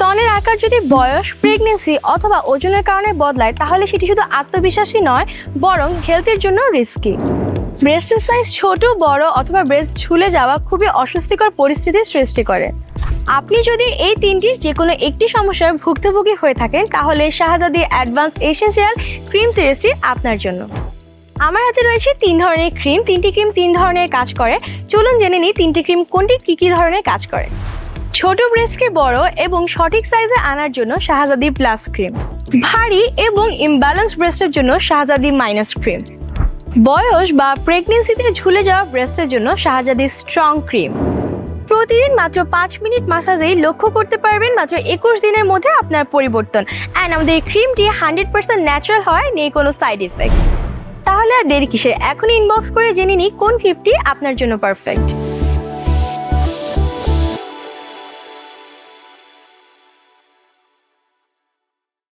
স্তনের আকার যদি বয়স প্রেগনেন্সি অথবা ওজনের কারণে বদলায়, তাহলে সেটি শুধু আত্মবিশ্বাসী নয়, বরং হেলথের জন্য রিস্কি ব্রেস্টের সাইজ ছোট, বড় অথবা ব্রেস্ট ঝুলে যাওয়া খুবই অস্বস্তিকর পরিস্থিতির সৃষ্টি করে। আপনি যদি এই তিনটির যে কোনো একটি সমস্যার ভুক্তভোগী হয়ে থাকেন, তাহলে শাহজাদি অ্যাডভান্স এসেন্সিয়াল ক্রিম সিরিজটি আপনার জন্য। আমার হাতে রয়েছে তিন ধরনের ক্রিম, তিনটি ক্রিম তিন ধরনের কাজ করে। চলুন জেনে নিই তিনটি ক্রিম কোনটি, কী কী ধরনের কাজ করে। ছোট ব্রেস্টকে বড় এবং সঠিক সাইজে আনার জন্য শাহজাদি প্লাস ক্রিম ভারী এবং ইমব্যালেন্স ব্রেস্টের জন্য শাহজাদি মাইনাস ক্রিম বয়স বা প্রেগনেন্সিতে ঝুলে যাওয়া ব্রেস্টের জন্য শাহজাদি স্ট্রং ক্রিম প্রতিদিন মাত্র পাঁচ মিনিট মাসাজেই লক্ষ্য করতে পারবেন মাত্র একুশ দিনের মধ্যে আপনার পরিবর্তন। অ্যান্ড আমাদের এই ক্রিমটি হান্ড্রেড পার্সেন্ট ন্যাচারাল হয়, নেই কোনো সাইড ইফেক্ট তাহলে আর দেরি কিসের? এখন ইনবক্স করে জেনে নিই কোন ক্রিমটি আপনার জন্য পারফেক্ট